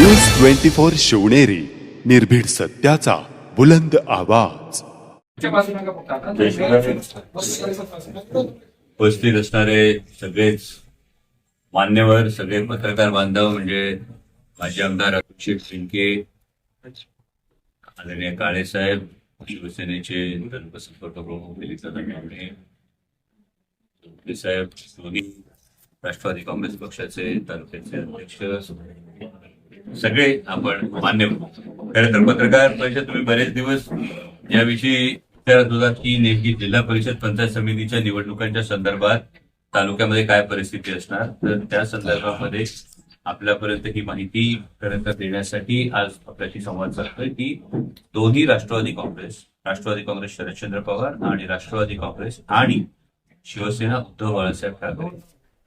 News twenty four Shivneri निर्भीड सत्याचा बुलंद आवाज. उपस्थित असणारे सगळेच मान्यवर सगळे पत्रकार बांधव म्हणजे माजी आमदार अभिषेक शिंके आदरणीय काळे साहेब शिवसेनेचे जनसंपर्क प्रमुख दिलीप दादा साहेब दोन्ही राष्ट्रवादी काँग्रेस पक्षाचे तालुक्याचे अध्यक्ष सगळे आपण मान्य खरं तर पत्रकार परिषद तुम्ही बरेच दिवस याविषयी विचारत होतात की नेमकी जिल्हा परिषद पंचायत समितीच्या निवडणुकांच्या संदर्भात तालुक्यामध्ये काय परिस्थिती असणार? तर त्या संदर्भामध्ये आपल्यापर्यंत ही माहिती खरं तर देण्यासाठी आज आपल्याशी संवाद साधतोय की दोन्ही राष्ट्रवादी काँग्रेस राष्ट्रवादी काँग्रेस शरदचंद्र पवार आणि राष्ट्रवादी काँग्रेस आणि शिवसेना उद्धव बाळासाहेब ठाकरे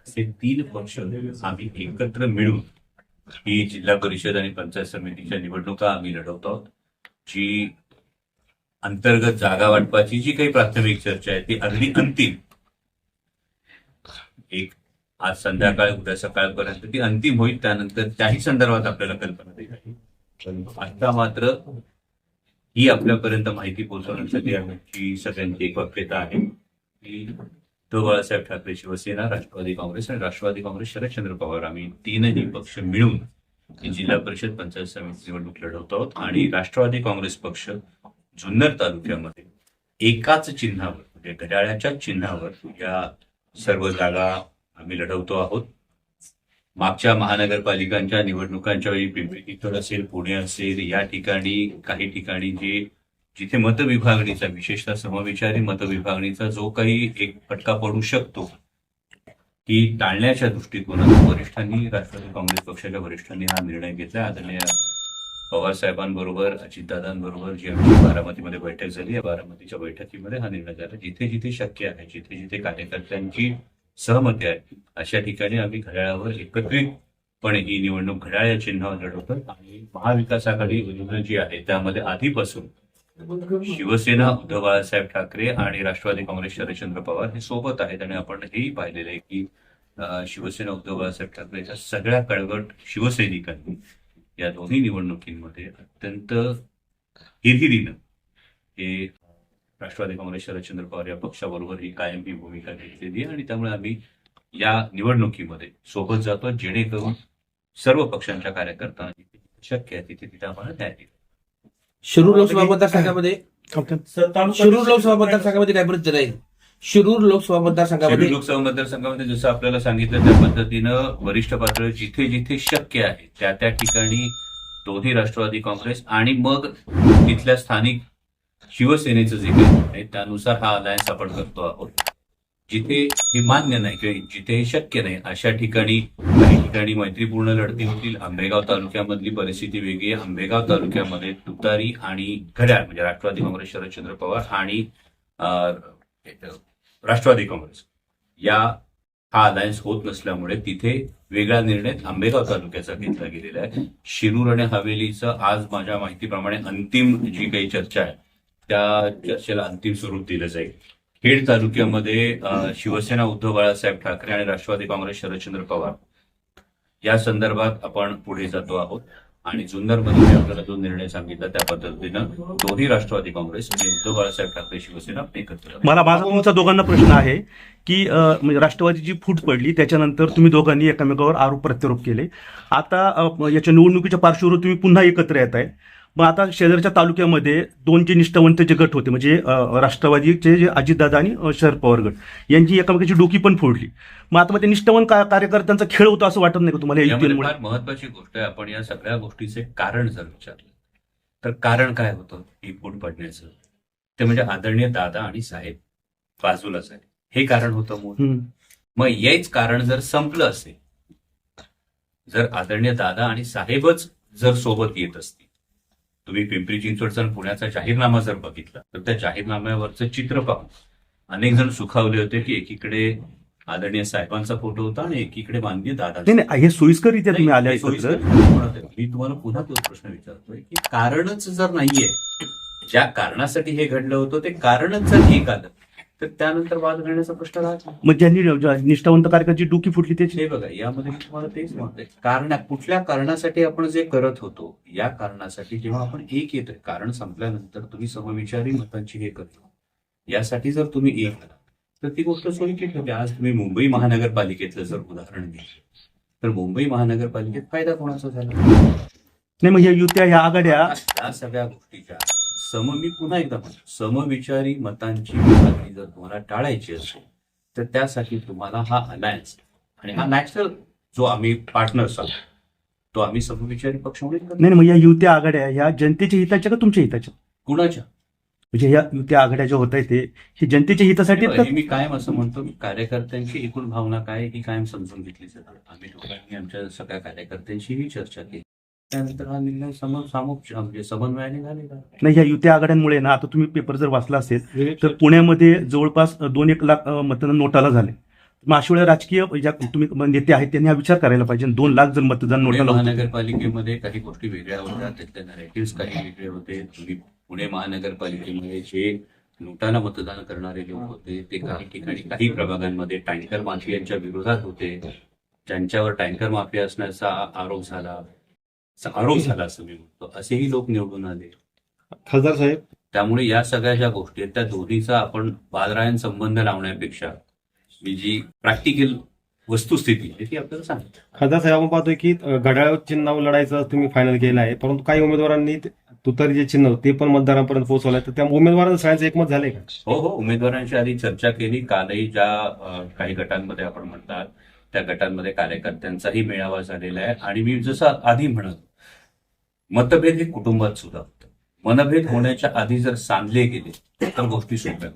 असे तीन पक्ष आम्ही एकत्र मिळून ही जिल्हा परिषद आणि पंचायत समितीच्या निवडणुका आम्ही लढवतो. आहोत जी अंतर्गत जागा वाटपाची जी काही प्राथमिक चर्चा आहे ती अगदी अंतिम. एक आज संध्याकाळ उद्या सकाळपर्यंत ती अंतिम होईल त्यानंतर त्याही संदर्भात आपल्याला कल्पना देईल. आता मात्र ही आपल्यापर्यंत माहिती पोहोचवण्यासाठी आमची सगळ्यांची एक वक्यता आहे. की उद्धव बाळासाहेब ठाकरे शिवसेना राष्ट्रवादी काँग्रेस आणि राष्ट्रवादी काँग्रेस शरदचंद्र पवार. आम्ही तीनही पक्ष मिळून जिल्हा परिषद पंचायत समिती निवडणूक लढवत आहोत आणि राष्ट्रवादी काँग्रेस पक्ष जुन्नर तालुक्यामध्ये एकाच चिन्हावर म्हणजे घड्याळ्याच्या चिन्हावर या सर्व जागा आम्ही लढवतो आहोत. मागच्या महानगरपालिकांच्या निवडणुकांच्या वेळी पिंपरी चिंचवड असेल पुणे असेल या ठिकाणी काही ठिकाणी जे जिथे मतविभागणीचा विशेषतः समविचारी मतविभागणीचा जो काही एक फटका पडू शकतो ती टाळण्याच्या दृष्टिकोनातून वरिष्ठांनी राष्ट्रवादी काँग्रेस पक्षाच्या वरिष्ठांनी हा निर्णय घेतला. आदरणीय पवार साहेबांबरोबर अजितदादांबरोबर जी आमची बारामतीमध्ये बैठक झाली या बारामतीच्या बैठकीमध्ये हा निर्णय झाला. जिथे जिथे शक्य आहे जिथे जिथे कार्यकर्त्यांची सहमती आहे अशा ठिकाणी आम्ही घड्याळावर एकत्रितपणे ही निवडणूक घड्याळ या चिन्हावर लढवतो. आणि महाविकास आघाडी योजना जी आहे त्यामध्ये आधीपासून शिवसेना उद्धव बाळासाहेब ठाकरे आणि राष्ट्रवादी काँग्रेस शरदचंद्र पवार हे सोबत आहेत आणि आपण हेही पाहिलेलं आहे की शिवसेना उद्धव बाळासाहेब ठाकरेच्या सगळ्या कळगट शिवसैनिकांनी या दोन्ही निवडणुकीमध्ये अत्यंत हिरिरीनं हे राष्ट्रवादी काँग्रेस शरदचंद्र पवार या पक्षाबरोबर ही कायम ही भूमिका घेतलेली आहे आणि त्यामुळे आम्ही या निवडणुकीमध्ये सोबत जातो जेणेकरून सर्व पक्षांच्या कार्यकर्त्यांना शक्य आहे तिथे तिथे आम्हाला न्याय दिला शिरूर लोकसभा मतदारसंघामध्ये शिरूर लोकसभा मतदारसंघामध्ये काय परिस्थिती आहे? शिरूर लोकसभा मतदारसंघामध्ये लोकसभा मतदारसंघामध्ये जसं आपल्याला सांगितलं त्या पद्धतीनं वरिष्ठ पातळीवर जिथे जिथे शक्य आहे त्या त्या ठिकाणी दोन्ही राष्ट्रवादी काँग्रेस आणि मग तिथल्या स्थानिक शिवसेनेचं जे काही आहे त्यानुसार हा अलायन्स आपण करतो आहोत. जिथे हे मान्य नाही किंवा जिथे हे शक्य नाही अशा ठिकाणी काही ठिकाणी मैत्रीपूर्ण लढती होतील. आंबेगाव तालुक्यामधली परिस्थिती वेगळी आहे. आंबेगाव तालुक्यामध्ये तुतारी आणि घड्याळ म्हणजे राष्ट्रवादी काँग्रेस शरदचंद्र पवार आणि राष्ट्रवादी काँग्रेस या हा अलायन्स होत नसल्यामुळे तिथे वेगळा निर्णय आंबेगाव तालुक्याचा घेतला गेलेला आहे. शिरूर आणि हवेलीचं आज माझ्या माहितीप्रमाणे अंतिम जी काही चर्चा आहे त्या चर्चेला अंतिम स्वरूप दिलं जाईल. खेड तालुक्यामध्ये शिवसेना उद्धव बाळासाहेब ठाकरे आणि राष्ट्रवादी काँग्रेस शरदचंद्र पवार. या संदर्भात आपण पुढे जातो आहोत. आणि जुन्नरमध्ये आपल्याला जो निर्णय सांगितला त्या पद्धतीनं दोन्ही राष्ट्रवादी काँग्रेस आणि उद्धव बाळासाहेब ठाकरे शिवसेना एकत्र मला माझा तुमचा दोघांना प्रश्न आहे की म्हणजे राष्ट्रवादी म्हणजे राष्ट्रवादीची फूट पडली त्याच्यानंतर तुम्ही दोघांनी एकमेकावर आरोप प्रत्यारोप केले. आता याच्या निवडणुकीच्या पार्श्वभूमीवर तुम्ही पुन्हा एकत्र येत आहे मग आता शेजारच्या तालुक्यामध्ये दोन जे निष्ठावंत जे गट होते म्हणजे राष्ट्रवादीचे जे अजितदादा आणि शरद पवार गट यांची एकमेकाची डोकी पण फोडली. मग आता मग ते निष्ठावंत कार्यकर्त्यांचा खेळ होता असं वाटत नाही का तुम्हाला महत्वाची गोष्ट आहे आपण या सगळ्या गोष्टीचे कारण जर विचारलं तर कारण काय होतं ही फूट पडण्याचं? ते म्हणजे आदरणीय दादा आणि साहेब बाजूलाच आहे हे कारण होतं मूळ. मग हेच कारण जर संपलं असेल जर आदरणीय दादा आणि साहेबच जर सोबत येत असतील तुम्ही पिंपरी चिंचवडचा आणि पुण्याचा जाहीरनामा जर बघितला तर त्या जाहीरनाम्यावरचं चित्र पाहून अनेक जण सुखावले होते की एकीकडे आदरणीय साहेबांचा फोटो होता आणि एकीकडे माननीय दादा नाही नाही हे सोयीस्कररित्या तुम्ही आहे. मी तुम्हाला पुन्हा तोच प्रश्न विचारतोय की कारणच जर नाहीये ज्या कारणासाठी हे घडलं होतं ते कारणच जर एक आलं तर त्यानंतर वाद घालण्याचा प्रश्न राहत. नाही मग ज्यांनी ज्या निष्ठावंत कार्यकर्त्याची डुकी फुटली त्याची? हे बघा यामध्ये मी तुम्हाला तेच म्हणतोय. कारण कुठल्या कारणासाठी आपण जे करत होतो या कारणासाठी जेव्हा आपण एक येतोय कारण संपल्यानंतर तुम्ही समविचारी मतांची हे करतो. यासाठी जर तुम्ही एक आला तर ती गोष्ट सोयीची ठरली आज तुम्ही मुंबई महानगरपालिकेतलं जर उदाहरण घेतलं तर मुंबई महानगरपालिकेत फायदा कोणाचा झाला? नाही मग ह्या युत्या ह्या आघाड्या या सगळ्या गोष्टीच्या सम मी पुन्हा एकदा म्हणतो. समविचारी मतांची विभागणी जर तुम्हाला टाळायची असेल तर त्यासाठी तुम्हाला हा अलायन्स आणि हा नॅचरल जो आम्ही पार्टनर्स आहोत तो आम्ही समविचारी पक्ष म्हणून. नाही मग या युत्या आघाड्या ह्या जनतेच्या हिताच्या का तुमच्या हिताच्या? कुणाच्या? म्हणजे ह्या युत्या आघाड्या ज्या होत आहेत ते हे जनतेच्या हितासाठी मी कायम असं म्हणतो कार्यकर्त्यांची एकूण भावना काय ही कायम समजून घेतली जाते. आम्ही दोघांनी आमच्या सगळ्या कार्यकर्त्यांशीही चर्चा केली. त्यानंतर हा निर्णय सम सामुप म्हणजे समन्वयाने झालेला नाही ह्या युत्या आघाड्यांमुळे ना आता तुम्ही पेपर जर वाचला असेल तर पुण्यामध्ये जवळपास दोन एक लाख मतदान नोटाला झाले. मग अशा वेळेला राजकीय ज्या तुम्ही नेते आहेत त्यांनी हा विचार करायला पाहिजे. दोन लाख जर मतदान नोटाला. महानगरपालिकेमध्ये काही गोष्टी वेगळ्या होत्या त्यातले नरेटिव्ह काही वेगळे होते. तुम्ही पुणे महानगरपालिकेमध्ये जे नोटाला मतदान करणारे लोक होते ते काही ठिकाणी काही प्रभागांमध्ये टँकर माफियांच्या विरोधात होते. ज्यांच्यावर टँकर माफिया असण्याचा आरोप झाला. आरोप झाला असं मी म्हणतो. असेही लोक निवडून आले. खासदार साहेब? त्यामुळे या सगळ्या ज्या गोष्टी आहेत त्या दोन्हीचा आपण बादरायण संबंध लावण्यापेक्षा मी जी प्रॅक्टिकल वस्तुस्थिती आहे ती आपल्याला सांगितली खासदार साहेब आपण पाहतोय की घड्याळ चिन्ह लढायचं तुम्ही फायनल केलं आहे. परंतु काही उमेदवारांनी तुतारी जे चिन्ह ते पण मतदारांपर्यंत पोहोचवलंय तर त्या उमेदवारांचं सगळ्यांचं एकमत झालंय का? हो हो. उमेदवारांशी आधी चर्चा केली. कालही ज्या काही गटांमध्ये आपण म्हणतात त्या गटांमध्ये कार्यकर्त्यांचाही मेळावा झालेला आहे. आणि मी जसं आधी म्हणत मतभेद हे कुटुंबात सुद्धा होतं. मनभेद होण्याच्या आधी जर सांधले गेले तर गोष्टी सोप्या.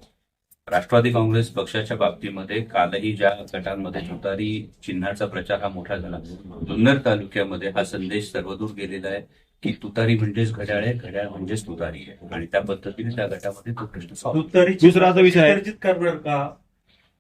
राष्ट्रवादी काँग्रेस पक्षाच्या बाबतीमध्ये कालही ज्या गटांमध्ये तुतारी चिन्हाचा प्रचार हा मोठा झाला. जुन्नर तालुक्यामध्ये हा संदेश सर्वदूर गेलेला आहे की तुतारी म्हणजेच घड्याळ आहे घड्याळ म्हणजेच तुतारी आहे. आणि त्या पद्धतीने त्या गटामध्ये तो प्रश्न दुसरा विषय का?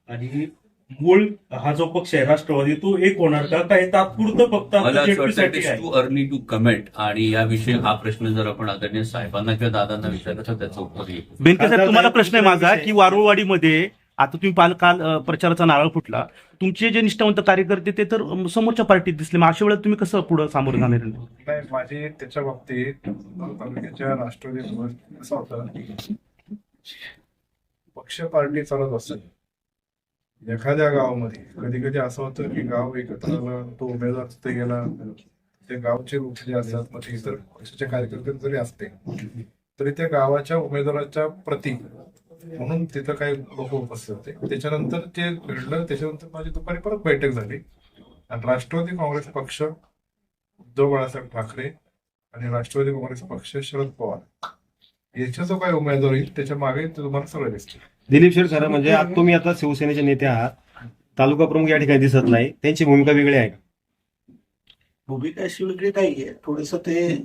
आणि मूळ हा जो पक्ष आहे राष्ट्रवादी तो एक होणार का? काही तात्पुरतं फक्त मला असं वाटतं? टू अर्ली टू कमेंट आणि याविषयी हा प्रश्न जर आपण आदरणीय साहेबांना किंवा दादांना विचारला तर त्याचं उत्तर येईल. बेनके साहेब तुम्हाला प्रश्न आहे माझा. की वारुळवाडीमध्ये आता तुम्ही पाल काल अं, प्रचाराचा नारळ फुटला. तुमचे जे निष्ठावंत कार्यकर्ते ते तर अं, समोरच्या पार्टीत दिसले. मग अशा वेळेला तुम्ही कसं पुढे सामोरं जाणार? नाही माझी त्याच्या बाबतीत तालुक्याच्या राष्ट्रवादी असं होतं. पक्ष पार्टी चालत असते एखाद्या गावामध्ये. कधी कधी असं होतं की गाव एकत्र आलं तो उमेदवार तिथे गेला ते गावचे लोक जे असतात मग इतर पक्षाचे कार्यकर्ते जरी असते. तरी त्या गावाच्या उमेदवाराच्या प्रती म्हणून तिथं काही लोक उपस्थित होते. त्याच्यानंतर ते घडलं त्याच्यानंतर माझी दुपारी परत बैठक झाली. आणि राष्ट्रवादी काँग्रेस पक्ष उद्धव बाळासाहेब ठाकरे आणि राष्ट्रवादी काँग्रेस पक्ष शरद पवार. याचा जो काही उमेदवार येईल त्याच्यामागे तुम्हाला सगळं दिसतील दिलीप शेठ सर म्हणजे आता तुम्ही आता शिवसेनेचे नेते आहात. तालुका प्रमुख या ठिकाणी दिसत नाही. त्यांची भूमिका वेगळी आहे का? भूमिका अशी वेगळी नाहीये थोडस ते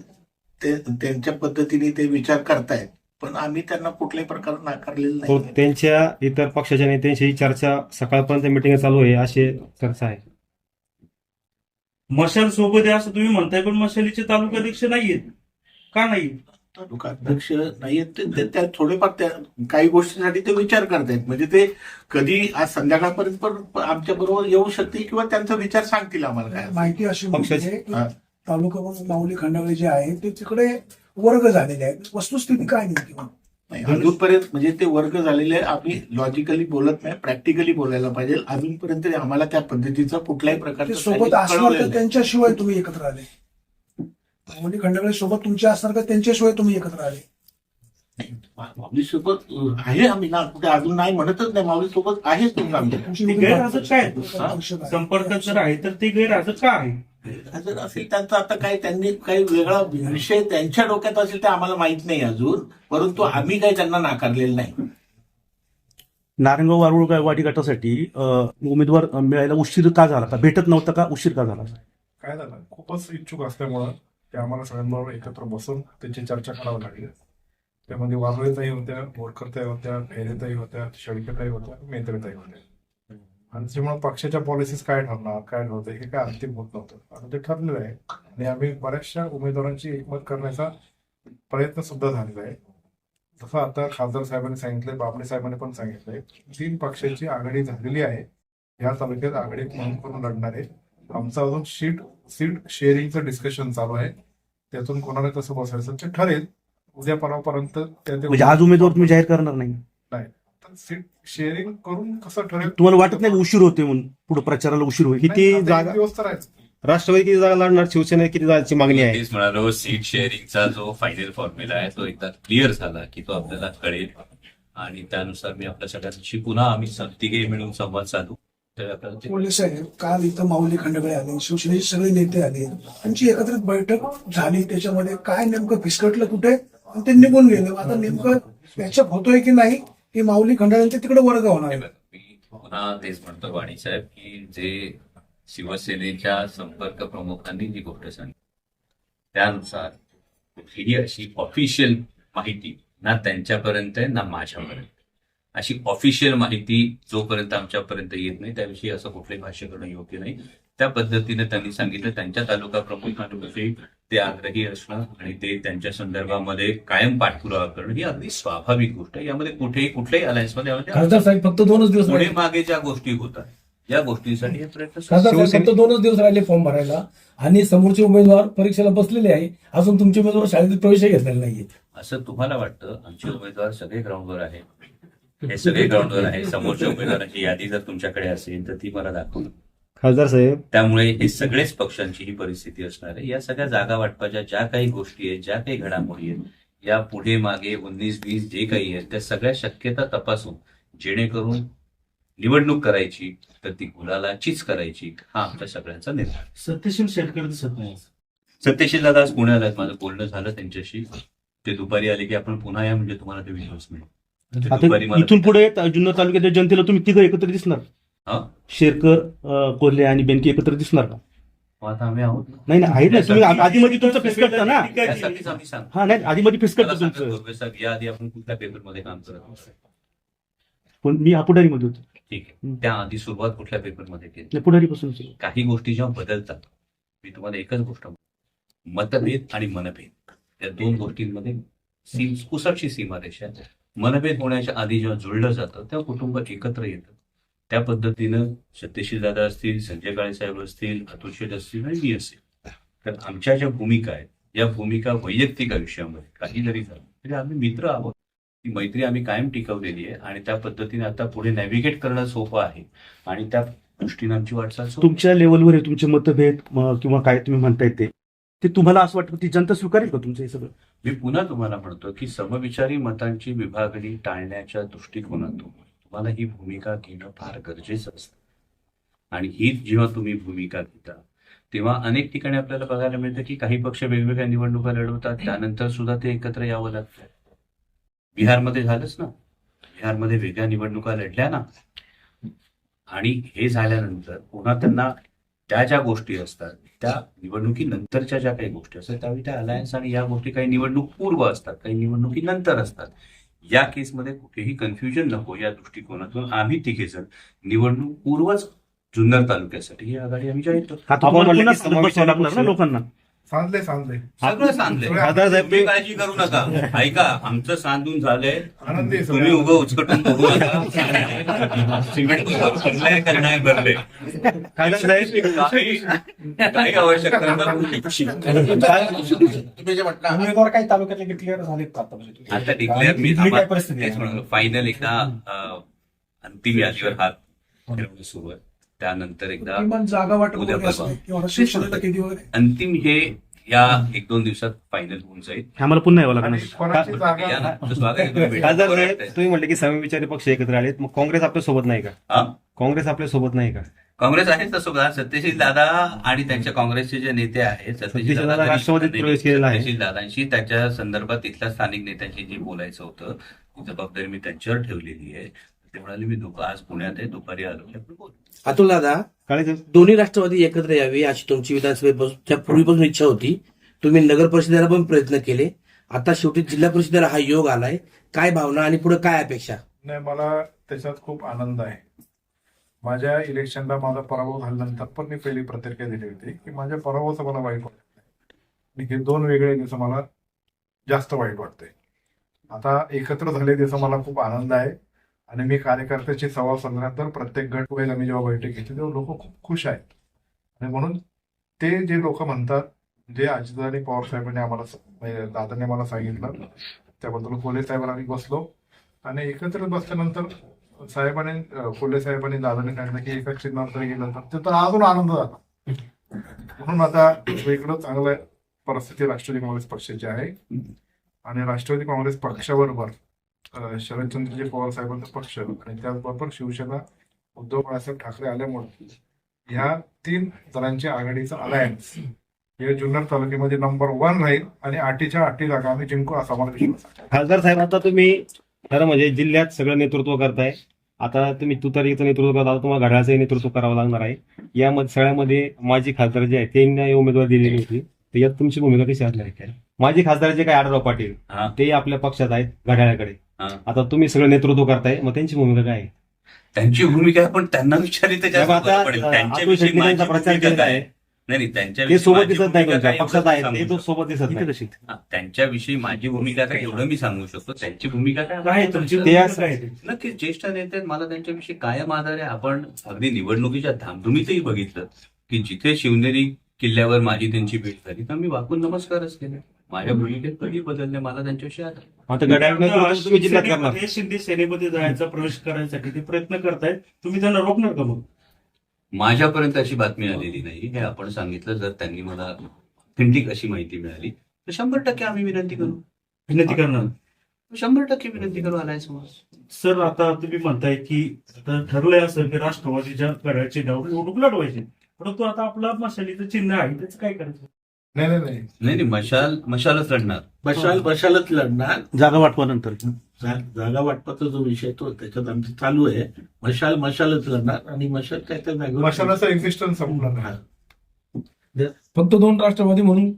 ते- त्यांच्या पद्धतीने ते विचार करतायत. पण आम्ही त्यांना कुठल्याही प्रकारे नाकारलेलं तो नाही. त्यांच्या इतर पक्षाच्या नेत्यांशी ही चर्चा सकाळपर्यंत मिटिंग चालू आहे अशी चर्चा आहे. मशाल सोबत आहे असं तुम्ही म्हणताय पण मशालीचे तालुकाध्यक्ष नाहीयेत. का नाही तालुका अध्यक्ष नाहीयेत त्या थोडेफार त्या काही गोष्टीसाठी ते विचार करतायत. म्हणजे ते कधी आज संध्याकाळपर्यंत पण आमच्या बरोबर येऊ शकतील किंवा त्यांचा विचार सांगतील आम्हाला काय माहिती अशी पक्षाचे- म्हणजे की. तालुका म्हणून माऊली खंडागळे जे आहे ते तिकडे वर्ग झालेले आहेत. वस्तुस्थिती काय नेमकी अजूनपर्यंत म्हणजे ते वर्ग झालेले आम्ही लॉजिकली बोलत नाही प्रॅक्टिकली बोलायला पाहिजे. अजूनपर्यंत आम्हाला त्या पद्धतीचा कुठल्याही ते प्रकारचा सोबत. त्यांच्याशिवाय तुम्ही एकत्र आले. माऊली खंडागळे सोबत तुमचे असणार का? त्यांच्याशिवाय तुम्ही एकत्र आले. माऊली सोबत आहे आम्ही ना कुठे अजून नाही म्हणतच नाही. माऊली सोबत आहेच तुम्ही आमच्या. तुमची ते उमेदवार- गैरहजर काय? आहेत? पक्ष काय? संपर्कात जर आहे तर ते गैरहजर का आहे? जर असेल त्यांचा आता काही त्यांनी काही वेगळा विषय त्यांच्या डोक्यात असेल ते आम्हाला माहीत नाही अजून. परंतु आम्ही काही त्यांना नाकारलेलं नाही. नारायणगाव वारुळ वाडी गटासाठी अं, उमेदवार मिळायला उशीर का झाला? का भेटत नव्हता का? उशीर का झाला? काय झालं? खूपच इच्छुक असल्यामुळं ते आम्हाला सगळ्यांबरोबर एकत्र बसून त्यांची चर्चा करावी लागली. त्यामध्ये वाजळेताई होत्या बोरकरताही होत्या खैरेताई होत्या शेळकेताही होत्या मेत्रेताही होत्या. आणि त्याच्यामुळे पक्षाच्या पॉलिसीज काय ठरणार काय ठरवतं हे काय अंतिम होत. नव्हतं आता ते ठरलेलं आहे. आणि आम्ही बऱ्याचशा उमेदवारांची एकमत करण्याचा प्रयत्न सुद्धा झालेला आहे. जसं आता खासदार साहेबांनी सांगितलंय बाबणे साहेबांनी पण सांगितलंय तीन पक्षाची आघाडी झालेली आहे. या तालुक्यात आघाडी म्हणून करून लढणार आहे? आमचं अजून सीट सीट शेअरिंगचं डिस्कशन चालू आहे. त्यातून कोणाला कसं बसायचं ते ठरेल. उद्या परवापर्यंत म्हणजे आज उमेदवार तुम्ही जाहीर करणार नाही. तर सीट शेअरिंग करून कसं ठरेल? तुम्हाला वाटत नाही का उशीर होते म्हणून? पुढे प्रचाराला उशीर होईल. किती नाही, आता एक जागा दिवस तर आहेच. राष्ट्रवादी किती जागा लढणार? शिवसेना किती जागांची मागणी आहे? तेच म्हणालो सीट शेअरिंगचा जो फायनल फॉर्म्युला आहे तो एकदा क्लिअर झाला की तो आपल्याला कळेल. आणि त्यानुसार मी आपल्या सगळ्यांशी पुन्हा आम्ही स- तिघे मिळून संवाद साधू. बोलले साहेब काल इथं माऊली खंडगळे आले शिवसेनेचे सगळे नेते आले. त्यांची एकत्रित बैठक झाली. त्याच्यामध्ये काय नेमकं फिसकटलं कुठे? आणि ते निघून गेले. आता नेमकं पॅचअप होतोय की नाही? हे माऊली खंडाळ्यांचे तिकडे वर्ग होणार आहे. मी पुन्हा तेच म्हणतो वाणी साहेब की जे शिवसेनेच्या संपर्क प्रमुखांनी जी गोष्ट सांगितली त्यानुसार कुठलीही अशी ऑफिशियल माहिती ना त्यांच्यापर्यंत आहे ना माझ्यापर्यंत. अशी ऑफिशियल माहिती जोपर्यंत आमच्यापर्यंत येत नाही त्याविषयी असं कुठलंही भाष्य करणं योग्य नाही. त्या पद्धतीने त्यांनी सांगितलं त्यांच्या तालुका प्रमुखांविषयी ते आग्रही असणं आणि ते त्यांच्या संदर्भामध्ये कायम पाठपुरावा करणं ही अगदी स्वाभाविक गोष्ट आहे. यामध्ये कुठेही कुठल्याही अलायन्समध्ये यामध्ये खासदार साहेब फक्त दोनच दिवस पुढे मागे ज्या गोष्टी होतात या गोष्टींसाठी हे प्रयत्न फक्त दोनच दिवस राहिले फॉर्म भरायला आणि समोरचे उमेदवार परीक्षेला बसलेले आहे. अजून तुमचे उमेदवार शाळेत प्रवेशही घेतलेले नाहीये असं तुम्हाला वाटतं? आमचे उमेदवार सगळे ग्राउंडवर आहे हे सगळे ग्राउंडवर आहे समोरच्या उमेदवारांची यादी जर तुमच्याकडे असेल तर ती मला दाखवून खासदार साहेब. त्यामुळे हे सगळेच पक्षांची ही परिस्थिती असणार आहे. या सगळ्या जागा वाटपाच्या ज्या काही गोष्टी आहेत ज्या काही घडामोडी आहेत या पुढे मागे उन्नीस वीस जे काही आहेत त्या सगळ्या शक्यता तपासून जेणेकरून निवडणूक करायची तर ती गुलालाचीच करायची. हा आमच्या सगळ्यांचा निर्णय. सत्यशील शेतकरी दिसत नाही. सत्यशील दादा आज पुण्याला आहेत. माझं बोलणं झालं त्यांच्याशी. ते दुपारी आले की आपण पुन्हा या म्हणजे तुम्हाला ते विश्वास मिळेल. आता दुपारी मला इथून पुढे जुन्नर तालुक्याच्या जनतेला तुम्ही तिघं एकत्र दिसणार. हा? शेरकर अं, कोल्हे आणि बेनके एकत्र दिसणार का? मग आता आम्ही आहोत ना. नाही नाही आहेत ना तुम्ही आधी मध्ये तुमचं फिसकटतं ना. त्यासाठीच आम्ही सांगतो. हा नाही आधी मध्ये फिसकटतं तुमचं. साहेब, या आधी आपण कुठल्या पेपरमध्ये काम करत? पण मी हा पुढारीमध्ये होतो. ठीक आहे. त्या आधी सुरुवात कुठल्या पेपरमध्ये केली? नाही, पुढारीपासून काही गोष्टी जेव्हा बदलतात मी तुम्हाला एकच गोष्ट म्हणतो. मतभेद आणि मनभेद. या दोन गोष्टींमध्ये सीम कुसरची सीमारेषा आहे. मनभेद होण्याच्या आधी जेव्हा जुळलं जातं तेव्हा कुटुंब एकत्र येतं. त्या पद्धतीनं सत्यशील दादा असतील संजय काळे साहेब असतील अतुल शेठ असतील आणि मी असेल. तर आमच्या ज्या भूमिका आहेत या भूमिका वैयक्तिक आयुष्यामध्ये काही जरी झालं. तरी आम्ही मित्र आहोत. ती मैत्री आम्ही कायम टिकवलेली आहे आणि त्या पद्धतीने आता पुढे नॅव्हिगेट करणं सोपं आहे. आणि त्या दृष्टीने आमची वाटचाल तुमच्या लेवलवर तुमचे मतभेद किंवा काय तुम्ही म्हणताय ते? ते तुम्हाला असं वाटतं ती जनता स्वीकारेल का तुमचं हे सगळं? मी पुन्हा तुम्हाला म्हणतो की समविचारी मतांची विभागणी टाळण्याच्या दृष्टिकोनातून तुम्हाला ही भूमिका घेणं फार गरजेचं असतं. आणि ही जेव्हा तुम्ही भूमिका घेता तेव्हा अनेक ठिकाणी आपल्याला बघायला मिळतं की काही पक्ष वेगवेगळ्या निवडणुका लढवतात त्यानंतर सुद्धा ते एकत्र यावं लागतं. बिहारमध्ये झालंच ना. बिहारमध्ये वेगळ्या निवडणुका लढल्या ना. आणि हे झाल्यानंतर पुन्हा त्यांना त्या ज्या गोष्टी असतात त्या निवडणुकीनंतरच्या ज्या काही गोष्टी असतात त्यावेळी त्या अलायन्स आणि या गोष्टी काही निवडणूक पूर्व असतात काही निवडणुकीनंतर असतात. या केसमध्ये कुठेही कन्फ्युजन नको या दृष्टिकोनातून. आम्ही तिघे जण निवडणूक पूर्वच जुन्नर तालुक्यासाठी ही आघाडी आम्ही जाहीर लोकांना? सांधले सांधले. सगळं तुम्ही काळजी करू नका. ऐका आमचं सांधून झालंय. आनंदी तुम्ही. उभं उचकटून बघू नका. सिमेंट भरलंय करणार भरले. काही आवश्यकता उमेदवार तालुक्यातले झालेत का? आता? डिक्लेअर मी? फायनल एकदा अंतिम यादीवर हात सुरू आहे. त्यानंतर एकदा किमान जागा वगैरे. अंतिम हे या एक दोन दिवसात फायनल होऊन जाईल आम्हाला पुन्हा यावं आणि लागणार या ना, स्वागत आहे. तुम्ही भेटा. खासदार साहेब वाटतंय. तुम्ही म्हटले की समविचारी पक्ष एकत्र आलेत मग काँग्रेस आपल्यासोबत नाही का? काँग्रेस आपल्यासोबत नाही का काँग्रेस आहे तसं सत्यशील दादा आणि त्यांच्या काँग्रेसचे जे नेते आहेत सत्यशील दादा राष्ट्रवादीत प्रवेश केलेला आहे. सत्यशील दादांशी त्याच्या संदर्भात तिथल्या स्थानिक नेत्यांशी जे बोलायचं होतं ती जबाबदारी मी त्यांच्यावर ठेवलेली आहे ते म्हणाले मी दुपार आज पुण्यात आहे दुपारी आलो की आपण बोलू. अतुल दादा दोन्ही राष्ट्रवादी एकत्र यावी अशी तुमची विधानसभेच्या पूर्वीपासून इच्छा होती. तुम्ही नगर परिषदेला पण प्रयत्न केले. आता शेवटी जिल्हा परिषदेला हा योग आलाय. काय भावना आणि पुढे काय अपेक्षा? नाही मला त्याच्यात खूप आनंद आहे. माझ्या इलेक्शनला माझा पराभव झाल्यानंतर पण मी पहिली प्रतिक्रिया दिली होती की माझ्या पराभवाचं मला वाईट वाटत नाही हे दोन वेगळे दिवस मला जास्त वाईट वाटतंय. आता एकत्र झाले त्याचा मला खूप आनंद आहे. आणि मी कार्यकर्त्याची संवाद साधल्यानंतर प्रत्येक गट वेळेला मी जेव्हा बैठक घेतली तेव्हा लोक खूप खुश आहेत. आणि म्हणून ते जे लोक म्हणतात जे अजितदानी पवार साहेबांनी आम्हाला दादाने म्हणजे दादांनी मला सांगितलं त्याबद्दल कोल्हे साहेबांना आम्ही बसलो. आणि एकत्र बसल्यानंतर साहेबांनी अं, कोल्हे साहेबांनी दादाने सांगितलं की एकाच चिन्हावर गेलं तर ते तर अजून आनंद झाला. म्हणून आता वेगळं चांगलं परिस्थिती राष्ट्रवादी काँग्रेस पक्षाची आहे. आणि राष्ट्रवादी काँग्रेस पक्षाबरोबर शरदचंद्रजी पवार साहेबांचा पक्ष आणि त्याचबरोबर शिवसेना उद्धव बाळासाहेब ठाकरे आल्यामुळे ह्या तीन जणांची आघाडीचं अलायन्स हे जुन्नर तालुक्यामध्ये नंबर वन राहील आणि आठीच्या आठी जागा आम्ही जिंकू असा मला विश्वास आहे. खासदार साहेब आता तुम्ही खरं म्हणजे जिल्ह्यात सगळं नेतृत्व करताय. आता तुम्ही तुतारीचं नेतृत्व करता आता तुम्हाला घड्याळाचं नेतृत्व करावं लागणार आहे. यामध्ये सगळ्यामध्ये माजी खासदार जे आहेत त्यांनी उमेदवार दिलेली होती. तर यात तुमची भूमिका कशी असणार आहे? माजी खासदार जे काय आढळराव पाटील हा. ते आपल्या पक्षात आहेत घड्याळाकडे. आता तुम्ही सगळं नेतृत्व करताय मग त्यांची भूमिका काय? आहे त्यांची भूमिका आहे, पण त्यांना विचारित त्यांच्याविषयी. नाही त्यांच्याविषयी सोबत माझी दिसत नाही पक्षात. सोबत दिसत नाही. कशी? हा, त्यांच्याविषयी माझी भूमिका काय एवढं मी सांगू शकतो. त्यांची भूमिका काय? नक्कीच ज्येष्ठ नेते. मला त्यांच्याविषयी कायम आधार आहे. आपण अगदी निवडणुकीच्या धामधुमीतही बघितलं की जिथे शिवनेरी किल्ल्यावर माझी त्यांची भेट झाली तर मी वाकून नमस्कारच केले. माझ्या भूमिकेत कधी बदलले? मला आहे. आता तुम्ही जिल्ह्यात करणार. शिंदे सेनेमध्ये जायचा प्रवेश करायसाठी ते प्रयत्न करतायत. तुम्ही त्यांना रोखणार का मग? माझ्यापर्यंत अशी बातमी आलेली नाही. हे आपण सांगितलं जर त्यांनी मला ऑथेंटिक अशी माहिती मिळाली तर शंभर टक्के आम्ही विनंती करू. विनंती करणार. शंभर टक्के विनंती करू आलाय समोर सर आता तुम्ही म्हणताय की आता ठरलंय असं की राष्ट्रवादीच्या गडाचे डाव निवडणूक लढवायचे. परंतु आता आपला मशालीचं चिन्ह आहे त्याचं काय करायचं? नाही नाही नाही. नाही नाही मशाल मशालच लढणार. मशाल मशालच लढणार. जागा वाटपानंतर. जा- जागा वाटपाचा जो विषय तो त्याच्यात आमचं चालू आहे. मशाल मशालच लढणार आणि मशाल काय त्या जागेवर मशालाचा एक्झिस्टन्स संपला नाही. फक्त दोन राष्ट्रवादी म्हणून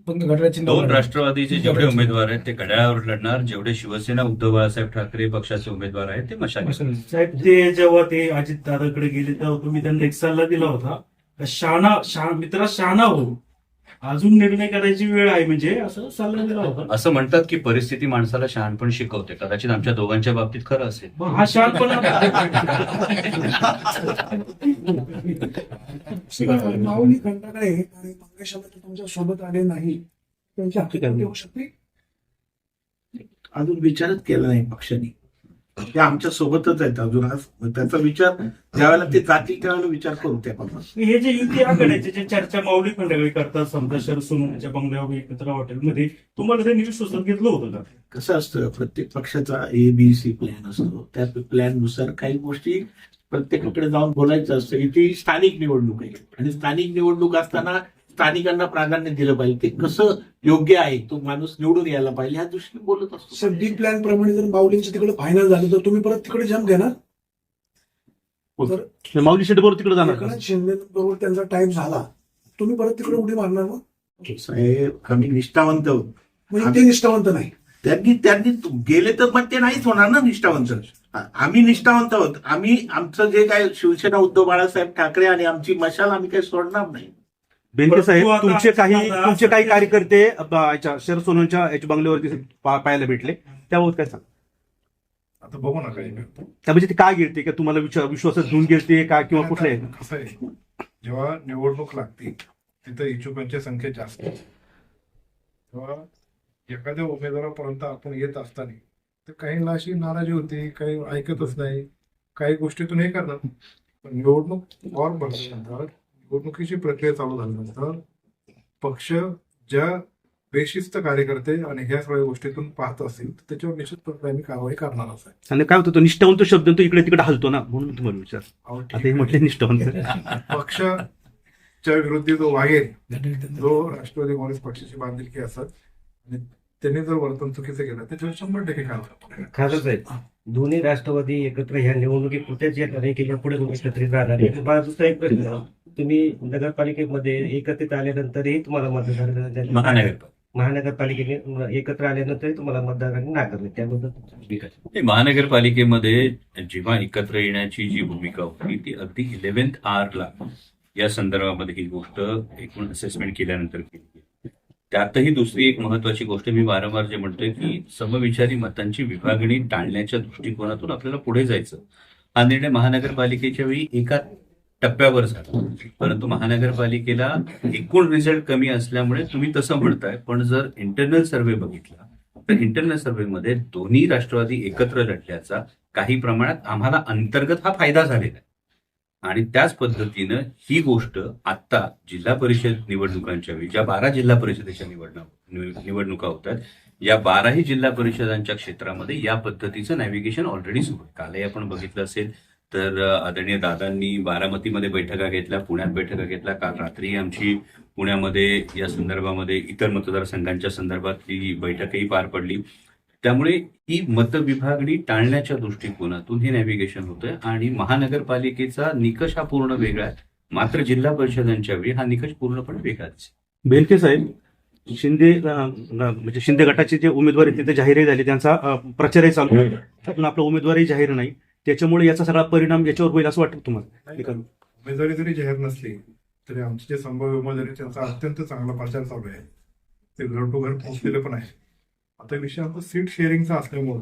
दोन राष्ट्रवादीचे जेवढे उमेदवार आहेत ते घड्याळावर लढणार. जेवढे शिवसेना उद्धव बाळासाहेब ठाकरे पक्षाचे उमेदवार आहेत ते मशाल. साहेब ते जेव्हा ते अजित दादाकडे गेले तेव्हा तुम्ही त्यांना एक सल्ला दिला होता. का शहाणा शहा मित्रा शहाणा हो. अजून निर्णय करायची वेळ आहे म्हणजे असं सल्ला दिला होता. असं म्हणतात की परिस्थिती माणसाला शहाणपण शिकवते. कदाचित आमच्या दोघांच्या बाबतीत खरं असेल. मग हा शहाणपणा माऊली खंडाकडे आणि मंगेश तुमच्यासोबत आले नाही. हकीकत शकते? अजून विचारच केला नाही पक्षाने. ते आमच्या सोबतच आहेत अजून आज. त्याचा विचार ज्यावेळेला ते जातील त्यावेळेला विचार करू त्या. हे जे युती आघाड्याचे जे चर्चा माऊली खंडागळी करतात समजा शरद सोनवणेच्या बंगल्यावर एकत्र हॉटेलमध्ये तुम्हाला त्यांनी विश्वासात घेतलं होतं का? कसं असतं प्रत्येक पक्षाचा ए बी सी प्लॅन असतो. त्या प्लॅननुसार काही गोष्टी प्रत्येकाकडे जाऊन बोलायचं असतं. की ती स्थानिक निवडणूक आहे. आणि स्थानिक निवडणूक असताना स्थानिकांना प्राधान्य दिलं पाहिजे. ते कसं योग्य आहे? तो माणूस निवडून यायला पाहिजे. ह्या दृष्टीने बोलत असतो. सर डी प्लॅन प्रमाणे जर माऊलींचं तिकडे फायनल झालं तर तुम्ही परत तिकडे जम घेणार? माऊली शेट बरोबर तिकडे जाणार? एकनाथ शिंदे बरोबर त्यांचा टाइम झाला. तुम्ही परत तिकडे उडी मारणार मग? साहेब आम्ही निष्ठावंत आहोत. म्हणजे ते निष्ठावंत नाही. त्यांनी त्यांनी गेले तर मग ते नाहीच होणार ना निष्ठावंत. आ- आम्ही निष्ठावंत आहोत. आम्ही आमचं जे काय शिवसेना उद्धव बाळासाहेब ठाकरे आणि आमची मशाल आम्ही काही सोडणार नाही. बेनके साहेब तुमचे काही तुमचे काही कार्यकर्ते शरद सोनवणच्या याच्या बंगल्यावरती पाहायला भेटले. त्याबाबत काय सांग? आता बघू ना काही त्यामध्ये ते काय गिळते? का तुम्हाला विश्वा- विश्वासात घेऊन गेलते का किंवा कुठले आहे? कसं आहे? जेव्हा निवडणूक लागते तिथं इच्छुकांची संख्या जास्त. तेव्हा एखाद्या उमेदवारापर्यंत आपण येत असताना तर काहींना अशी नाराजी होती काही ऐकतच नाही काही गोष्टीतून हे करतात. पण निवडणूक फॉर्म भरल्यानंतर निवडणुकीची प्रक्रिया चालू झाल्यानंतर पक्ष ज्या बेशिस्त कार्यकर्ते आणि ह्या सगळ्या गोष्टीतून पाहत असतील तर त्याच्यावर निश्चितपणे आम्ही कारवाई करणारच आहे. आणि काय होतं तो निष्ठावंत शब्द तो इकडे तिकडे हलतो ना म्हणून तुम्हाला विचार. आता हे. म्हटले निष्ठावंत. पक्षाच्या विरुद्ध जो वागेल जो राष्ट्रवादी काँग्रेस पक्षाची बांधिलकी असत आणि त्यांनी जर वर्तन चुकीचं केलं त्याच्यावर शंभर टक्के कारवाई खासच आहे. दोन्ही राष्ट्रवादी एकत्र ह्या निवडणुकीत कुठेच येत नाही की पुढे एकत्रित राहणार नाही. मला दुसरा एक प्रश्न. तुम्ही नगरपालिकेमध्ये एकत्रित आल्यानंतरही तुम्हाला मतदार महानगरपालिका. महानगरपालिकेने एकत्र आल्यानंतरही तुम्हाला मतदारांनी नाकारले. त्याबद्दल महानगरपालिकेमध्ये जेव्हा एकत्र येण्याची जी भूमिका होती ती अगदी इलेव्हन्थ आरला या संदर्भामध्ये ही गोष्ट एकूण असेसमेंट केल्यानंतर केली. त्यातही दुसरी एक महत्वाची गोष्ट मी वारंवार जे म्हणतोय की समविचारी मतांची विभागणी टाळण्याच्या दृष्टिकोनातून आपल्याला पुढे जायचं. हा निर्णय महानगरपालिकेच्या वेळी एका टप्प्यावर झाला. परंतु महानगरपालिकेला एकूण रिझल्ट कमी असल्यामुळे तुम्ही तसं म्हणताय पण जर इंटरनल सर्व्हे बघितला तर इंटरनल सर्व्हेमध्ये दोन्ही राष्ट्रवादी एकत्र लढल्याचा काही प्रमाणात आम्हाला अंतर्गत हा फायदा झालेला आहे. आणि त्याच पद्धतीनं ही गोष्ट आता जिल्हा परिषद निवडणुकांच्या वेळी ज्या बारा जिल्हा परिषदेच्या निवडणुका होतात या बाराही जिल्हा परिषदांच्या क्षेत्रामध्ये या पद्धतीचं नॅव्हिगेशन ऑलरेडी सुरू आहे. कालही आपण बघितलं असेल तर आदरणीय दादांनी बारामतीमध्ये बैठका घेतल्या पुण्यात बैठका घेतल्या. काल रात्री आमची पुण्यामध्ये या संदर्भामध्ये इतर मतदारसंघांच्या संदर्भातली बैठकही पार पडली. त्यामुळे ही मतविभागणी टाळण्याच्या दृष्टिकोनातून हे नॅव्हिगेशन होतंय आणि महानगरपालिकेचा निकष हा पूर्ण वेगळा आहे. मात्र जिल्हा परिषदांच्या वेळी हा निकष पूर्णपणे वेगळा दिसेल बेनके साहेब शिंदे म्हणजे शिंदे गटाचे जे उमेदवार आहेत तिथे जाहीरही झाले त्यांचा प्रचारही चालू आहे. पण आपला उमेदवारही जाहीर नाही. त्याच्यामुळे याचा सगळा परिणाम याच्यावर होईल असं वाटतं तुम्हाला. उमेदवारी जरी जाहीर नसली तरी आमचे जे संभाव्य उमेदवार त्यांचा अत्यंत चांगला प्रचार चालू आहे. ते घर टू घर पोहोचलेले पण आहे आता विषय आमचा सीट शेअरिंगचा असल्यामुळं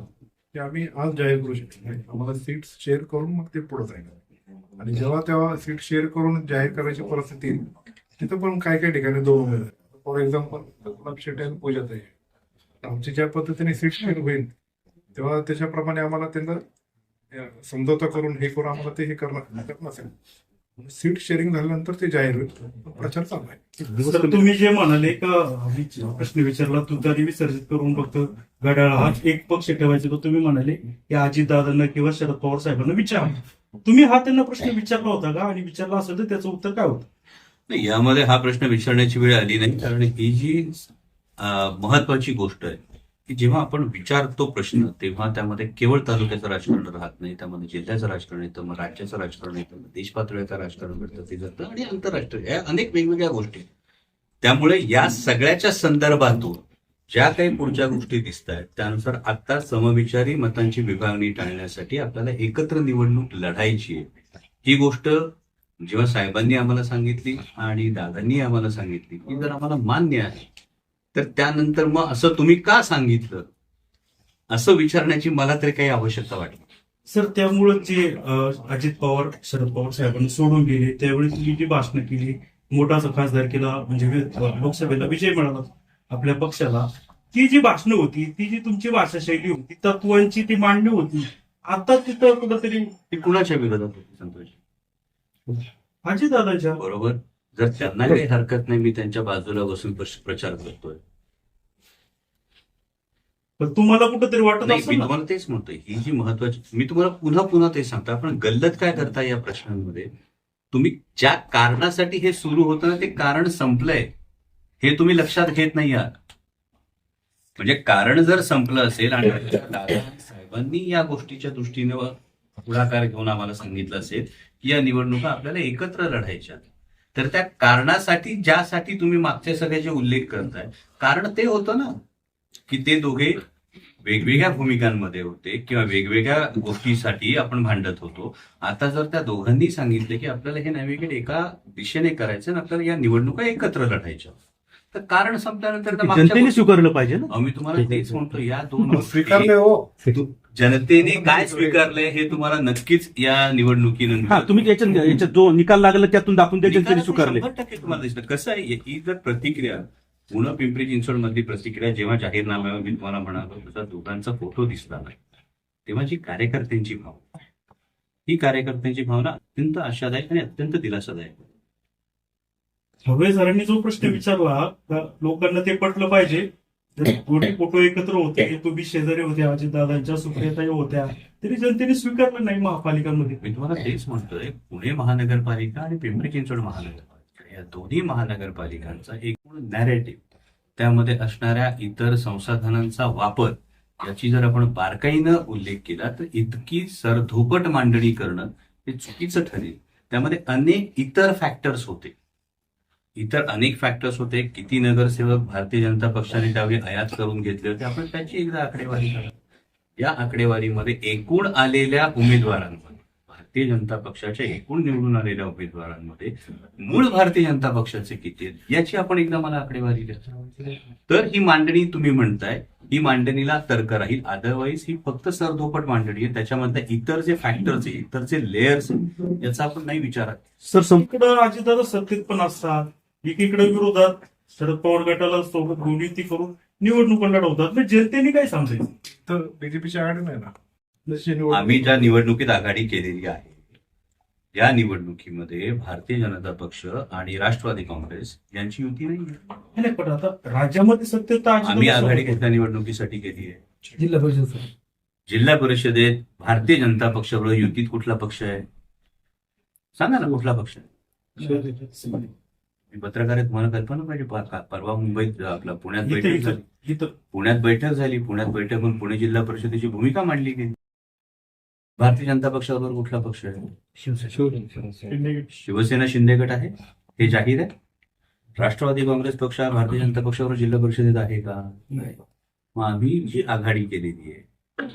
ते आम्ही आज जाहीर करू शकतो नाही. आम्हाला सीट शेअर करून मग ते पुढे जाईल आणि जेव्हा तेव्हा सीट शेअर करून जाहीर करायची परिस्थिती येईल, तिथं पण काय काय ठिकाणी दोन उमेदवार फॉर एक्झाम्पल गुलाब शेट्टी आणि पूजा ताई. आमची ज्या पद्धतीने सीट शेअर होईल तेव्हा त्याच्याप्रमाणे आम्हाला त्यांना अं, समझोता करून हे करून आम्हाला ते हे करणं हरकत नसेल सीट शेअरिंग झाल्यानंतर ते जाहीर होईल. प्रचार चालू आहे. तुम्ही जे म्हणाले का प्रश्न विचारला तुतारी विसर्जित करून फक्त घड्याळ हा एक पक्ष ठेवायचा तो तुम्ही म्हणाले की अजितदादांना किंवा शरद पवार साहेबांना विचारा. तुम्ही हा त्यांना प्रश्न विचारला होता का? आणि विचारला असेल तर त्याचं उत्तर काय होतं? नाही यामध्ये हा प्रश्न विचारण्याची वेळ आली नाही. कारण ही जी महत्वाची गोष्ट आहे की जेव्हा आपण विचारतो प्रश्न तेव्हा त्यामध्ये केवळ तालुक्याचं राजकारण राहत नाही त्यामध्ये जिल्ह्याचं राजकारण येतं मग राज्याचं राजकारण येतं मग देश पातळीचं राजकारण घडतं ते जातं आणि आंतरराष्ट्रीय या अनेक वेगवेगळ्या गोष्टी त्यामुळे या सगळ्याच्या संदर्भातून ज्या काही पुढच्या गोष्टी दिसत आहेत त्यानुसार आता समविचारी मतांची विभागणी टाळण्यासाठी आपल्याला एकत्र निवडणूक लढायची आहे. ही गोष्ट जेव्हा साहेबांनी आम्हाला सांगितली आणि दादांनी आम्हाला सांगितली की जर आम्हाला मान्य आहे तर त्यानंतर मग असं तुम्ही का सांगितलं? असं विचारण्याची मला तरी काही आवश्यकता वाटली. सर त्यामुळे जे अजित पवार शरद पवार साहेबांनी सोडून गेले त्यावेळी तुम्ही जी भाषणं केली मोठा खासदार केला म्हणजे लोकसभेला विजय मिळाला आपल्या पक्षाला ती जी भाषणं होती ती जी तुमची भाषा शैली होती तत्वांची ती मांडणी होती आता तिथं कुठंतरी ती कुणाच्या विरोधात होती संतोष अजितदादांच्या? बरोबर. जर त्यांना काही हरकत नाही मी त्यांच्या बाजूला बसून प्रचार करतोय. पण तुम्हाला कुठंतरी वाटत नाही मी तुम्हाला तेच म्हणतोय. ही जी महत्वाची मी तुम्हाला पुन्हा पुन्हा ते सांगतो आपण गल्लत काय करता या प्रश्नांमध्ये? तुम्ही ज्या कारणासाठी हे सुरू होतं ना ते कारण संपलंय. हे तुम्ही लक्षात घेत नाही आहात. म्हणजे कारण जर संपलं असेल आणि दादा साहेबांनी या गोष्टीच्या दृष्टीने पुढाकार घेऊन आम्हाला सांगितलं असेल की या निवडणुका आपल्याला एकत्र लढायच्या तर त्या कारणासाठी ज्यासाठी तुम्ही मागचे सगळे जे उल्लेख करताय कारण ते होतं ना की ते दोघे वेगवेगळ्या भूमिकांमध्ये होते किंवा वेगवेगळ्या गोष्टीसाठी आपण भांडत होतो. आता जर त्या दोघांनी सांगितले की आपल्याला हे नॅव्हिगेट एका दिशेने करायचं आणि आपल्याला या निवडणुका एकत्र लढायच्या तर कारण संपल्यानंतर मागच्या स्वीकारलं पाहिजे ना. मी तुम्हाला तेच म्हणतो या दोन हो. जनतेने काय स्वीकारलंय हे तुम्हाला नक्कीच या हा निवडणुकीनंतर तुम्ही याच्यात याच्यात जो निकाल लागला त्यातून दाखवून द्या जनतेने स्वीकारले. टक्के तुम्हाला दिसतं कसं आहे ही जर प्रतिक्रिया पुणे पिंपरी चिंचवड मधली प्रतिक्रिया जेव्हा जाहीरनाम्यावर मी तुम्हाला म्हणालो तसा दोघांचा फोटो दिसला नाही. तेव्हा जी कार्यकर्त्यांची भावना ही कार्यकर्त्यांची भावना अत्यंत आशादायक आणि अत्यंत दिलासादायक. सरांनी जो प्रश्न विचारला लोकांना ते पटलं पाहिजे. दोन्ही फोटो एकत्र होते तुम्ही शेजारी होत्या अजितदादांच्या सुप्रियाताई होत्या तरी जनतेने स्वीकारलं नाही महापालिकांमध्ये. मी तुम्हाला तेच म्हणतोय पुणे महानगरपालिका आणि पिंपरी चिंचवड महानगरपालिका या दोन्ही महानगरपालिकांचा एकूण नॅरेटिव्ह त्यामध्ये असणाऱ्या इतर संसाधनांचा वापर याची जर आपण बारकाईनं उल्लेख केला तर इतकी सरधोपट मांडणी करणं हे चुकीचं ठरेल. त्यामध्ये अनेक इतर फॅक्टर्स होते. इतर अनेक फॅक्टर्स होते. किती नगरसेवक भारतीय जनता पक्षाने त्यावेळी आयात करून घेतले होते. आपण त्याची एकदा आकडेवारी करा. या आकडेवारीमध्ये एकूण आलेल्या उमेदवारांमध्ये भारतीय जनता पक्षाच्या एकूण निवडून आलेल्या उमेदवारांमध्ये मूळ भारतीय जनता पक्षाचे किती आहेत? याची आपण एकदा मला आकडेवारी द्या. तर ही मांडणी तुम्ही म्हणताय. ही मांडणीला तर्क राहील. अदरवाईज ही फक्त सरधोपट मांडणी आहे. त्याच्यामधल्या इतर जे फॅक्टर्स इतरचे इतर जे लेयर्स याचा आपण नाही विचार सर संपूर्ण अजितदादा सत्तेत पण असतात. एकीकडे विरोधात शरद पवार गटाला सोबत घेऊन युती करून निवडणुका लढवतात मग जनतेने काय समजायचं तर बीजेपीची आघाडी नाही ना. जशी निवडणूक आम्ही ज्या निवडणुकीत आघाडी केलेली आहे या निवडणुकीमध्ये भारतीय जनता पक्ष आणि राष्ट्रवादी काँग्रेस यांची युती नाही नाही पण आता राज्यामध्ये सत्तेत तर आम्ही आघाडी कुठल्या निवडणुकीसाठी केली आहे. जिल्हा परिषद जिल्हा परिषदेत भारतीय जनता पक्षाबरोबर युतीत कुठला पक्ष आहे? सांगा ना कुठला पक्ष आहे? मी पत्रकार आहे तुम्हाला कल्पना पाहिजे. परवा मुंबईत आपला पुण्यात बैठक झाली. इथं. पुण्यात बैठक झाली. पुण्यात बैठक होऊन पुणे जिल्हा परिषदेची भूमिका मांडली गेली. भारतीय जनता पक्षाबरोबर कुठला पक्ष आहे? शिवसेना शिंदे गट आहे. हे जाहीर आहे. राष्ट्रवादी काँग्रेस पक्ष हा भारतीय जनता पक्षाबरोबर जिल्हा परिषदेत आहे का? नाही. मग आम्ही जी आघाडी केलेली आहे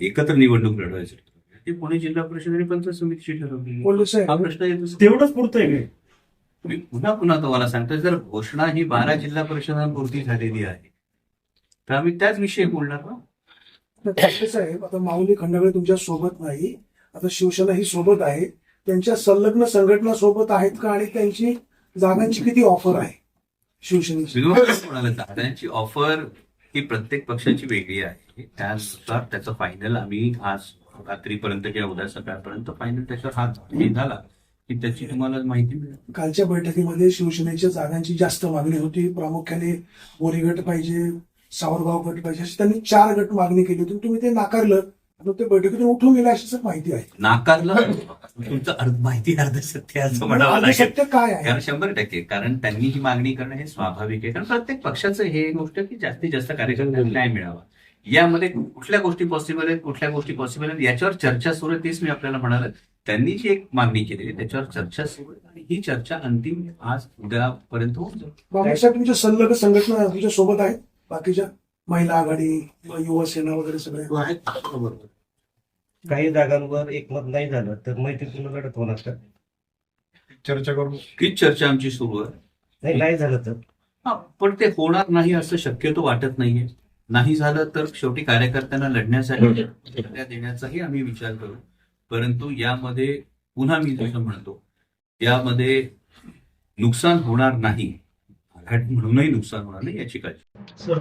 एकत्र निवडणूक लढवायची ती पुणे जिल्हा परिषद आणि पंचायत समितीची ठरवली हा प्रश्न येतो. तेवढंच पुरतंय. मी पुन्हा पुन्हा तुम्हाला सांगतो जर घोषणा ही बारा जिल्हा परिषदांपुरती झालेली आहे तर आम्ही त्याच विषयी बोलणार ना? साहेब आता माऊली खंडागळे तुमच्यासोबत नाही आता शिवसेना ही सोबत आहे त्यांच्या संलग्न संघटना सोबत आहेत का आणि त्यांची जागांची किती ऑफर आहे शिवसेनेची? दादांची ऑफर ही प्रत्येक पक्षाची वेगळी आहे. त्यानुसार त्याचं फायनल आम्ही आज रात्रीपर्यंत किंवा उद्या सकाळपर्यंत फायनल त्याच्यावर हात हे झाला की त्याची तुम्हाला माहिती मिळेल. कालच्या बैठकीमध्ये शिवसेनेच्या जागांची जास्त मागणी होती. प्रामुख्याने बोरी गट पाहिजे सावरगाव गट पाहिजे अशी त्यांनी चार गट मागणी केली होती. तुम्ही ते नाकारलं ते बैठकीतून उठून गेले अशी माहिती आहे. नाकारलं? तुमचं अर्ध माहिती अर्ध सत्य असं म्हणावं लागेल. काय आहे? कारण शंभर टक्के कारण त्यांनी ही मागणी करणं हे स्वाभाविक आहे. कारण प्रत्येक पक्षाचं हे गोष्ट की जास्तीत जास्त कार्यकर्त्यांना न्याय मिळावा. यामध्ये कुठल्या गोष्टी पॉसिबल आहेत कुठल्या गोष्टी पॉसिबल आहेत याच्यावर चर्चा सुरू आहे तेच मी आपल्याला म्हणाल. त्यांनी जी एक मागणी केली त्याच्यावर चर्चा सुरू आहे आणि ही चर्चा अंतिम आज उद्यापर्यंत होऊन जाईल. तुमच्या संलग्न संघटना तुमच्यासोबत आहेत? बाकीच्या महिला आघाडी किंवा युवा सेना वगैरे सगळे? काही जागांवर एकमत नाही झालं तर मैत्रीपूर्ण लढत होणार का? चर्चा करून हीच चर्चा आमची सुरू आहे. नाही नाही झालं तर? हा, पण ते होणार नाही असं शक्यतो वाटत नाहीये. नाही झालं तर शेवटी कार्यकर्त्यांना लढण्यासाठी देण्याचाही आम्ही विचार करू. परंतु यामध्ये पुन्हा मी जसं म्हणतो यामध्ये नुकसान होणार नाही. आघाडी म्हणूनही नुकसान होणार नाही याची काळजी. सर